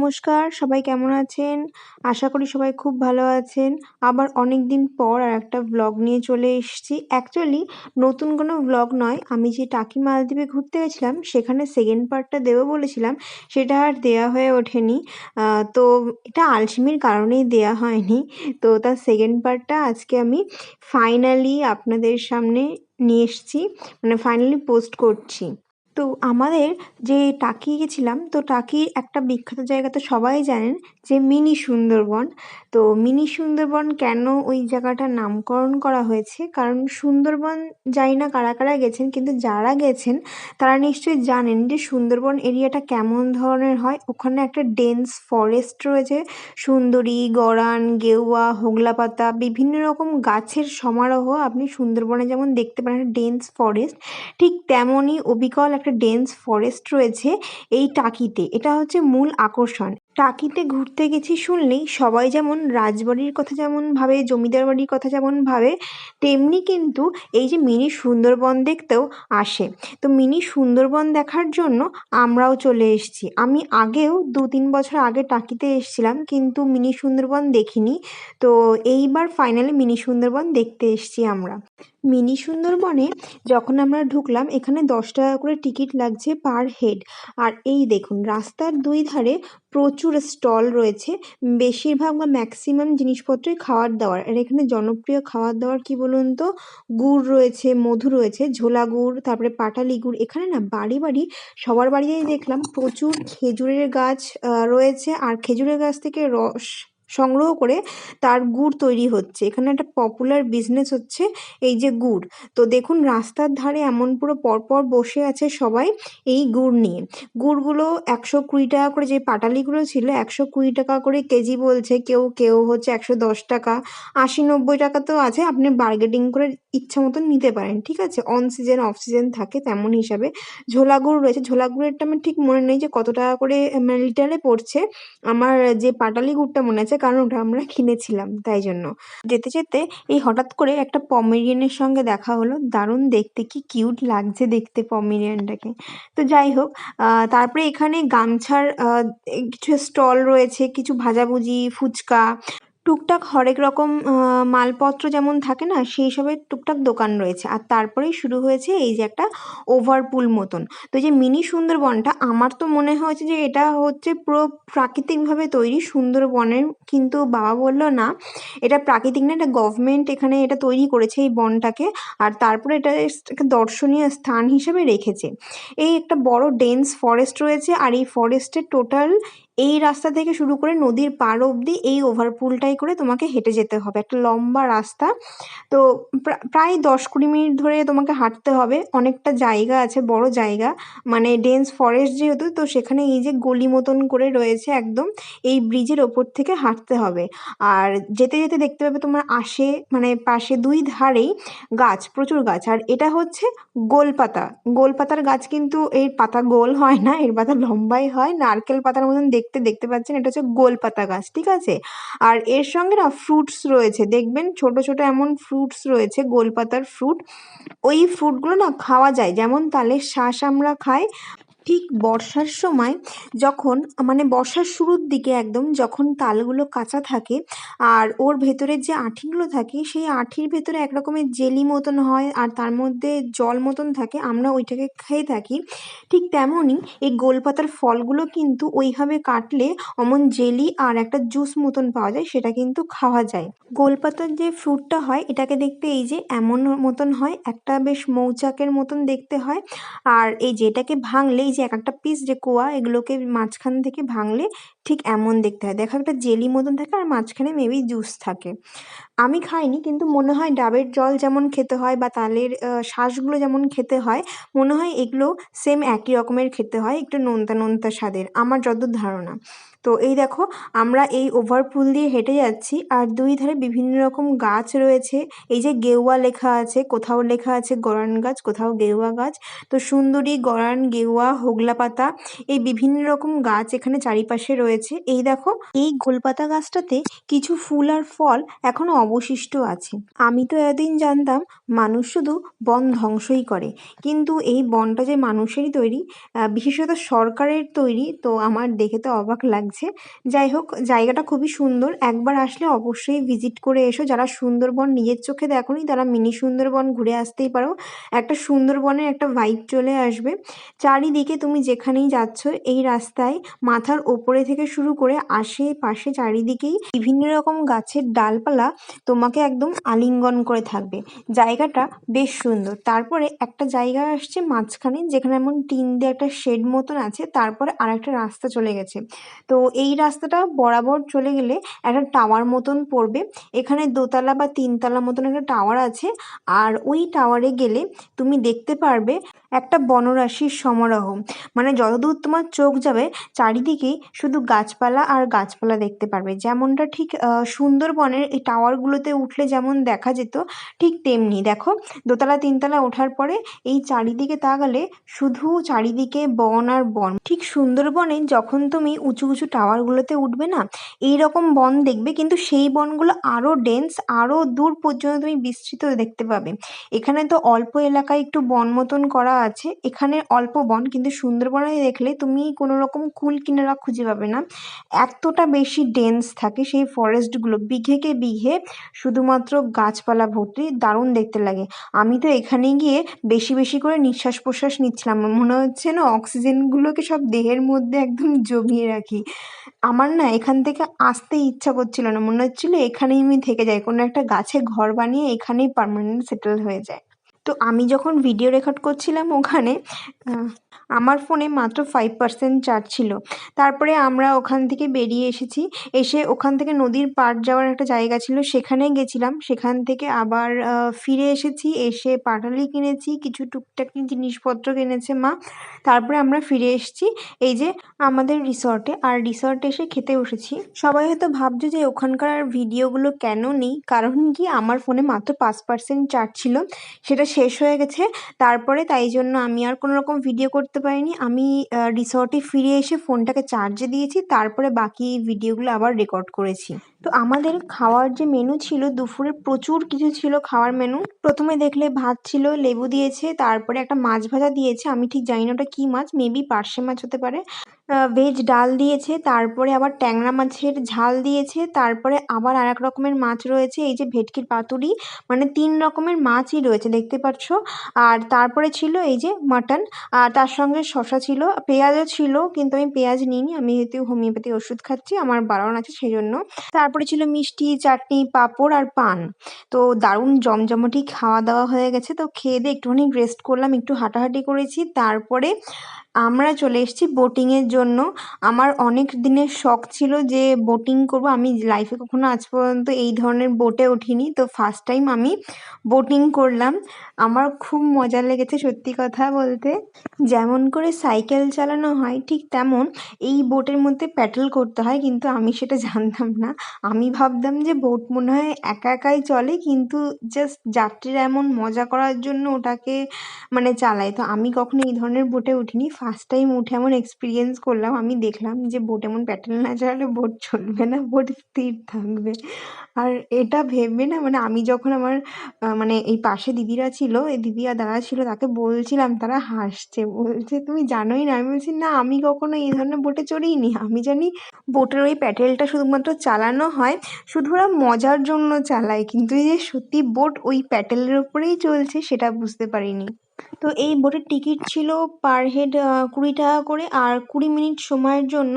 নমস্কার, সবাই কেমন আছেন? আশা করি সবাই খুব ভালো আছেন। আবার অনেক দিন পর আর একটা ব্লগ নিয়ে চলে এসেছি। অ্যাকচুয়ালি নতুন কোনো ব্লগ নয়। আমি যে টাকি মালদ্বীপে ঘুরতে গেছিলাম, সেখানে সেকেন্ড পার্টটা দেবো বলেছিলাম। সেটা আর দেয়া হয়ে ওঠেনি। তো এটা আলসেমির কারণেই দেয়া হয়নি। তো তার সেকেন্ড পার্টটা আজকে আমি ফাইনালি আপনাদের সামনে নিয়ে এসেছি। মানে ফাইনালি পোস্ট করছি। তো আমাদের যে টাকি গেছিলাম, তো টাকির একটা বিখ্যাত জায়গা তো সবাই জানেন যে মিনি সুন্দরবন। তো মিনি সুন্দরবন কেন ওই জায়গাটার নামকরণ করা হয়েছে? কারণ সুন্দরবন জানি না কারা কারা গেছেন, কিন্তু যারা গেছেন, তারা নিশ্চয়ই জানেন যে সুন্দরবন এরিয়াটা কেমন ধরনের হয়। ওখানে একটা ডেন্স ফরেস্ট রয়েছে, সুন্দরী, গরান গেওয়া হোগলা পাতা বিভিন্ন রকম গাছের সমারোহ। আপনি সুন্দরবনে যেমন দেখতে পারেন ডেন্স ফরেস্ট ঠিক তেমনই অবিকল একটা ডেন্স ফরেস্ট রয়েছে এই টাকিতে। এটা হচ্ছে মূল আকর্ষণ। টাকিতে ঘুরতে গেছি শুনলেই সবাই যেমন রাজবাড়ির কথা যেমন ভাবে, জমিদার বাড়ির কথা যেমন ভাবে, তেমনি কিন্তু এই যে মিনি সুন্দরবন দেখতেও আসে। তো মিনি সুন্দরবন দেখার জন্য আমরাও চলে এসেছি। আমি আগেও দু তিন বছর আগে টাকিতে এসেছিলাম কিন্তু মিনি সুন্দরবন দেখিনি। তো এইবার ফাইনালি মিনি সুন্দরবন দেখতে এসেছি আমরা। মিনি সুন্দরবনে যখন আমরা ঢুকলাম, এখানে দশ টাকা করে টিকিট লাগছে পার হেড আর এই দেখুন, রাস্তার দুই ধারে প্রচুর স্টল রয়েছে। বেশিরভাগ বা ম্যাক্সিমাম জিনিসপত্রই খাওয়ার দাওয়ার। আর এখানে জনপ্রিয় খাওয়ার দাওয়ার কি বলুন তো? গুড় রয়েছে, মধু রয়েছে, ঝোলা গুড়, তারপরে পাটালি গুড়। এখানে না বাড়ি বাড়ি, সবার বাড়িতেই দেখলাম প্রচুর খেজুরের গাছ রয়েছে। আর খেজুরের গাছ থেকে রস সংগ্রহ করে তার গুড় তৈরি হচ্ছে। এখানে একটা পপুলার বিজনেস হচ্ছে এই যে গুড়। তো দেখুন রাস্তার ধারে এমন পুরো পরপর বসে আছে সবাই এই গুড় নিয়ে। গুড়গুলো একশো কুড়ি টাকা করে যে পাটালিগুলো ছিল একশো কুড়ি টাকা করে কেজি বলছে। কেউ কেউ হচ্ছে একশো দশ টাকা, আশি নব্বই টাকা তো আছে। আপনি বার্গেটিং করে ইচ্ছা মতন নিতে পারেন, ঠিক আছে? অন সিজন অফ সিজন থাকে তেমন হিসাবে। ঝোলা গুড় রয়েছে। ঝোলা গুড়েরটা আমার ঠিক মনে নেই যে কত টাকা করে মানে লিটারে পড়ছে। আমার যে পাটালি গুড়টা মনে আছে কারণ ওটা আমরা কিনেছিলাম, তাই জন্য। যেতে যেতে এই হঠাৎ করে একটা পমেরিয়ানের সঙ্গে দেখা হলো। দারুণ দেখতে, কি কিউট লাগছে দেখতে পমেরিয়ানটাকে। তো যাই হোক তারপরে এখানে গামছার কিছু স্টল রয়েছে, কিছু ভাজাভুজি, ফুচকা টুকটাক হরেক রকম মালপত্র যেমন থাকে না, সেই সবের টুকটাক দোকান রয়েছে। আর তারপরেই শুরু হয়েছে এই যে একটা ওভারপুল মতন। তো যে মিনি সুন্দরবনটা, আমার তো মনে হয়েছে যে এটা হচ্ছে পুরো প্রাকৃতিকভাবে তৈরি সুন্দরবনের, কিন্তু বাবা বলল না, এটা প্রাকৃতিক না, এটা গভর্নমেন্ট এখানে এটা তৈরি করেছে এই বনটাকে, আর তারপরে এটা একটা দর্শনীয় স্থান হিসেবে রেখেছে। এই একটা বড় ডেন্স ফরেস্ট রয়েছে, আর এই ফরেস্টের টোটাল এই রাস্তা থেকে শুরু করে নদীর পার অবধি এই ওভারপুলটাই করে তোমাকে হেঁটে যেতে হবে। একটা লম্বা রাস্তা। তো প্রায় দশ কুড়ি মিনিট ধরে তোমাকে হাঁটতে হবে। অনেকটা জায়গা আছে, বড় জায়গা। মানে ডেন্স ফরেস্ট যেহেতু, তো সেখানে এই যে গলি মতন করে রয়েছে একদম, এই ব্রিজের ওপর থেকে হাঁটতে হবে। আর যেতে যেতে দেখতে পাবে তোমার আশে মানে পাশে দুই ধারেই গাছ, প্রচুর গাছ। আর এটা হচ্ছে গোলপাতা। গোলপাতার গাছ কিন্তু এর পাতা গোল হয় না, এর পাতা লম্বাই হয়। নারকেল পাতার মতন দেখতে দেখতে পাচ্ছেন, এটা হচ্ছে গোলপাতা গাছ, ঠিক আছে? আর এর সঙ্গে না ফ্রুটস রয়েছে। দেখবেন ছোট ছোট এমন ফ্রুটস রয়েছে, গোলপাতার ফ্রুট ওই ফ্রুটগুলো না খাওয়া যায়। যেমন তালের শাঁস আমরা খাই ঠিক বর্ষার সময় যখন মানে বর্ষার শুরুর দিকে একদম যখন তালগুলো কাঁচা থাকে আর ওর ভেতরের যে আঁঠিগুলো থাকে, সেই আঁঠির ভেতরে এক রকমের জেলি মতন হয় আর তার মধ্যে জল মতন থাকে, আমরা ওইটাকে খেয়ে থাকি। ঠিক তেমনই এই গোলপাতার ফলগুলো কিন্তু ওইভাবে কাটলে অমন জেলি আর একটা জুস মতন পাওয়া যায়, সেটা কিন্তু খাওয়া যায়। গোলপাতার যে ফ্রুটটা হয়, এটাকে দেখতে এই যে এমন মতন হয়, একটা বেশ মৌচাকের মতন দেখতে হয়। আর এই যে এটাকে ভাঙলে, এই যে এক একটা পিস যে কোয়া এগুলোকে মাঝখান থেকে ভাঙলে ঠিক এমন দেখতে হয়। দেখো একটা জেলি মতন থাকে আর মাঝখানে মেবি জুস থাকে। আমি খাইনি কিন্তু মনে হয় ডাবের জল যেমন খেতে হয় বা তালের শাঁসগুলো যেমন খেতে হয়, মনে হয় এগুলো সেম একই রকমের খেতে হয়, একটু নোনতা নোনতা স্বাদের। আমার যতদূর ধারণা। তো এই দেখো, আমরা এই ওভারপুল দিয়ে হেঁটে যাচ্ছি আর দুই ধারে বিভিন্ন রকম গাছ রয়েছে। এই যে গেওয়া লেখা আছে, কোথাও লেখা আছে গরান গাছ, কোথাও গেওয়া গাছ। তো সুন্দরী গরান গেওয়া হোগলা পাতা এই বিভিন্ন রকম গাছ এখানে চারিপাশে রয়েছে রয়েছে। এই দেখো, এই গোলপাতা গাছটাতে কিছু ফুল আর ফল এখনও অবশিষ্ট আছে। আমি তো এতদিন জানতাম মানুষ শুধু বন ধ্বংসই করে। কিন্তু এই বনটা যে মানুষেরই তৈরি বিশেষত সরকারের তৈরি, তো আমার দেখে তো অবাক লাগছে। যাই হোক, জায়গাটা খুবই সুন্দর। একবার আসলে অবশ্যই ভিজিট করে এসো। যারা সুন্দরবন নিজের চোখে দেখোনি, তারা মিনি সুন্দরবন ঘুরে আসতেই পারো। একটা সুন্দরবনের একটা ভাইব চলে আসবে। চারিদিকে তুমি যেখানেই যাচ্ছ, এই রাস্তায় মাথার ওপরে থেকে শুরু করে আশেপাশে চারিদিকেই বিভিন্ন রকম গাছের ডালপালা তোমাকে একদম আলিঙ্গন করে থাকবে। জায়গাটা বেশ সুন্দর। তারপরে একটা জায়গা আসছে মাঝখানে যেখানে এমন টিন দিয়ে একটা শেড মতন আছে, তারপরে আর একটা রাস্তা চলে গেছে। তো এই রাস্তাটা বরাবর চলে গেলে একটা টাওয়ার মতন পড়বে। এখানে দোতলা বা তিনতলা মতন একটা টাওয়ার আছে। আর ওই টাওয়ারে গেলে তুমি দেখতে পারবে একটা বনরাশির সমারোহ। মানে যতদূর তোমার চোখ যাবে, চারিদিকেই শুধু গাছপালা আর গাছপালা দেখতে পারবে। যেমনটা ঠিক সুন্দরবনের এই টাওয়ারগুলোতে উঠলে যেমন দেখা যেত, ঠিক তেমনি। দেখো, দোতলা, তিনতলা ওঠার পরে এই চারিদিকে তাকালে শুধু চারিদিকে বন আর বন। ঠিক সুন্দরবনে যখন তুমি উঁচু উঁচু টাওয়ারগুলোতে উঠবে না এই রকম বন দেখবে, কিন্তু সেই বনগুলো আরও ডেন্স আরও দূর পর্যন্ত তুমি বিস্তৃত দেখতে পাবে। এখানে তো অল্প এলাকায় একটু বন মতন করা আছে। এখানে অল্প বন, কিন্তু সুন্দরবনে দেখলে তুমি কোনো রকম কুল কিনারা খুঁজে পাবে না। এতটা বেশি ডেন্স থাকে সেই ফরেস্টগুলো বিঘেকে বিঘে শুধুমাত্র গাছপালা ভর্তি, দারুণ দেখতে লাগে। আমি তো এখানে গিয়ে বেশি বেশি করে নিঃশ্বাস প্রশ্বাস নিচ্ছিলাম। মনে হচ্ছে না অক্সিজেনগুলোকে সব দেহের মধ্যে একদম জমিয়ে রাখি। আমার না এখান থেকে আসতে ইচ্ছা করছিল না। মনে হচ্ছিল এখানেই আমি থেকে যাই। কোনো একটা গাছে ঘর বানিয়ে এখানেই পার্মানেন্ট সেটেল হয়ে যায়। তো আমি যখন ভিডিও রেকর্ড করছিলাম ওখানে আমার ফোনে মাত্র ফাইভ পার্সেন্ট চার্জ ছিল। তারপরে আমরা ওখান থেকে বেরিয়ে এসেছি। এসে ওখান থেকে নদীর পার যাওয়ার একটা জায়গা ছিল, সেখানে গেছিলাম। সেখান থেকে আবার ফিরে এসেছি। এসে পাটালি কিনেছি, কিছু টুকটাকি জিনিসপত্র কিনেছে মা। তারপরে আমরা ফিরে এসেছি। এই যে আমাদের রিসর্টে আর রিসর্টে এসে খেতে বসেছি। সবাই হয়তো ভাবছ যে ওখানকার ভিডিওগুলো কেন নেই? কারণ কি আমার ফোনে মাত্র পাঁচ পার্সেন্ট চার্জ ছিল। সেটা শেষ হয়ে গেছে। তারপরে তাই জন্য আমি আর কোনো রকম ভিডিও করতে পারিনি। আমি রিসর্টে ফিরে এসে ফোনটাকে চার্জে দিয়েছি। তারপরে বাকি ভিডিওগুলো আবার রেকর্ড করেছি। তো আমাদের খাওয়ার যে মেনু ছিল, দুপুরে প্রচুর কিছু ছিল খাওয়ার মেনু প্রথমে দেখলে ভাত ছিল, লেবু দিয়েছে, তারপরে একটা মাছ ভাজা দিয়েছে। আমি ঠিক জানি না ওটা কী মাছ মেবি পার্শে মাছ হতে পারে। ভেজ ডাল দিয়েছে, তারপরে আবার ট্যাংরা মাছের ঝাল দিয়েছে, তারপরে আবার আর রকমের মাছ রয়েছে, এই যে ভেটকির পাতুরি মানে তিন রকমের মাছই রয়েছে, দেখতে পাচ্ছ। আর তারপরে ছিল এই যে মাটন, আর তার সঙ্গে শসা ছিল, পেঁয়াজও ছিল, কিন্তু আমি পেঁয়াজ নিইনি, আমি যেহেতু হোমিওপ্যাথি ওষুধ খাচ্ছি, আমার বারণ আছে সেই জন্য তারপরে ছিল মিষ্টি, চাটনি, পাঁপড় আর পান। তো দারুণ জমজমাটি খাওয়া দাওয়া হয়ে গেছে, তো খেয়ে দিয়ে একটুখানি রেস্ট করলাম, একটু হাঁটাহাঁটি করেছি, তারপরে আমরা চলে এসেছি বোটিংয়ের জন্য। আমার অনেক দিনের শখ ছিল যে বোটিং করব। আমি লাইফে কখনো আজ পর্যন্ত এই ধরনের বোটে উঠিনি। তো ফার্স্ট টাইম আমি বোটিং করলাম। আমার খুব মজা লেগেছে সত্যি কথা বলতে। যেমন করে সাইকেল চালানো হয়, ঠিক তেমন এই বোটের মধ্যে প্যাডেল করতে হয়, কিন্তু আমি সেটা জানতাম না। আমি ভাবতাম যে বোট মনে হয় একা একাই চলে, কিন্তু জাস্ট যাত্রীরা এমন মজা করার জন্য ওটাকে মানে চালায়। তো আমি কখনো এই ধরনের বোটে উঠিনি। ফার্স্ট টাইম উঠে এমন এক্সপিরিয়েন্স করলাম। আমি দেখলাম যে বোট এমন প্যাডেল না চালালে বোট চলবে না, বোট স্থির থাকবে। আর এটা ভেবে না মানে আমি যখন আমার মানে এই পাশে দিদিরা ছিল, এই দিদি আর দাদা ছিল, তাকে বলছিলাম, তারা হাসছে। বলছে, তুমি জানোই না। আমি বলছি, না, আমি কখনো এই ধরনের বোটে চড়িনি। আমি জানি বোটের ওই প্যাটেলটা শুধুমাত্র চালানো হয়, শুধু ওরা মজার জন্য চালায়। কিন্তু এই যে সত্যি বোট ওই প্যাটেলের ওপরেই চলছে, সেটা বুঝতে পারিনি। তো এই বোটের টিকিট ছিল পার হেড কুড়ি টাকা করে। আর কুড়ি মিনিট সময়ের জন্য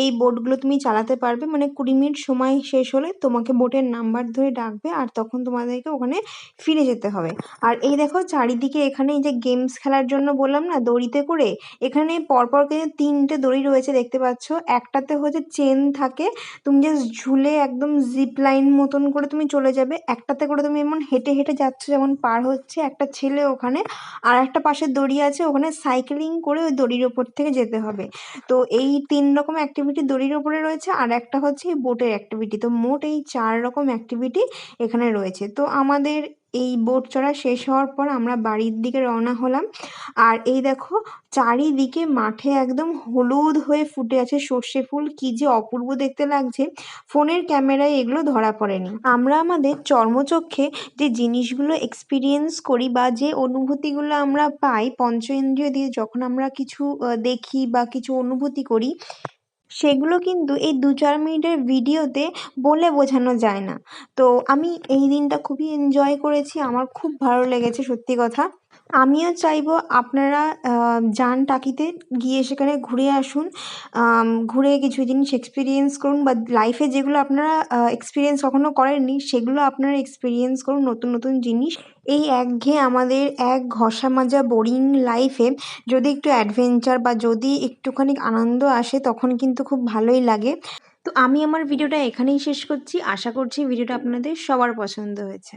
এই বোটগুলো তুমি চালাতে পারবে। মানে কুড়ি মিনিট সময় শেষ হলে তোমাকে বোটের নাম্বার ধরে ডাকবে আর তখন তোমাদেরকে ওখানে ফিরে যেতে হবে। আর এই দেখো চারিদিকে এখানে এই যে গেমস খেলার জন্য বললাম না, দড়িতে করে এখানে পরপর কিন্তু তিনটে দড়ি রয়েছে দেখতে পাচ্ছ। একটাতে হচ্ছে চেন থাকে, তুমি জাস্ট ঝুলে একদম জিপ লাইন মতন করে তুমি চলে যাবে। একটাতে করে তুমি এমন হেঁটে হেঁটে যাচ্ছ যেমন পার হচ্ছে একটা ছেলে ওখানে। আর একটা পাশের দড়ি আছে, ওখানে সাইকেলিং করে ওই দড়ির ওপর থেকে যেতে হবে। তো এই তিন রকম অ্যাক্টিভিটি দড়ির ওপরে রয়েছে, আর একটা হচ্ছে বোটের অ্যাক্টিভিটি তো মোট এই চার রকম অ্যাক্টিভিটি এখানে রয়েছে। তো আমাদের এই বোট চড়া শেষ হওয়ার পর আমরা বাড়ির দিকে রওনা হলাম। আর এই দেখো, চারিদিকে মাঠে একদম হলুদ হয়ে ফুটে আছে সর্ষে ফুল। কি যে অপূর্ব দেখতে লাগছে। ফোনের ক্যামেরায় এগুলো ধরা পড়েনি। আমরা আমাদের চর্মচক্ষে যে জিনিসগুলো এক্সপিরিয়েন্স করি বা যে অনুভূতিগুলো আমরা পাই পঞ্চ ইন্দ্রিয় দিয়ে যখন আমরা কিছু দেখি বা কিছু অনুভূতি করি সেগুলো কিন্তু এই দু চার মিনিটের ভিডিওতে বলে বোঝানো যায় না। তো আমি এই দিনটা খুবই এনজয় করেছি, আমার খুব ভালো লেগেছে সত্যি কথা। আমিও চাইব আপনারা যান টাকিতে গিয়ে সেখানে ঘুরে আসুন। ঘুরে কিছু জিনিস এক্সপিরিয়েন্স করুন বা লাইফে যেগুলো আপনারা এক্সপিরিয়েন্স কখনও করেননি, সেগুলো আপনারা এক্সপিরিয়েন্স করুন নতুন নতুন জিনিস। এই একঘেয়ে আমাদের এক ঘষা মাজা বোরিং লাইফে যদি একটু অ্যাডভেঞ্চার বা যদি একটুখানি আনন্দ আসে, তখন কিন্তু খুব ভালোই লাগে। তো আমি আমার ভিডিওটা এখানেই শেষ করছি। আশা করছি ভিডিওটা আপনাদের সবার পছন্দ হয়েছে।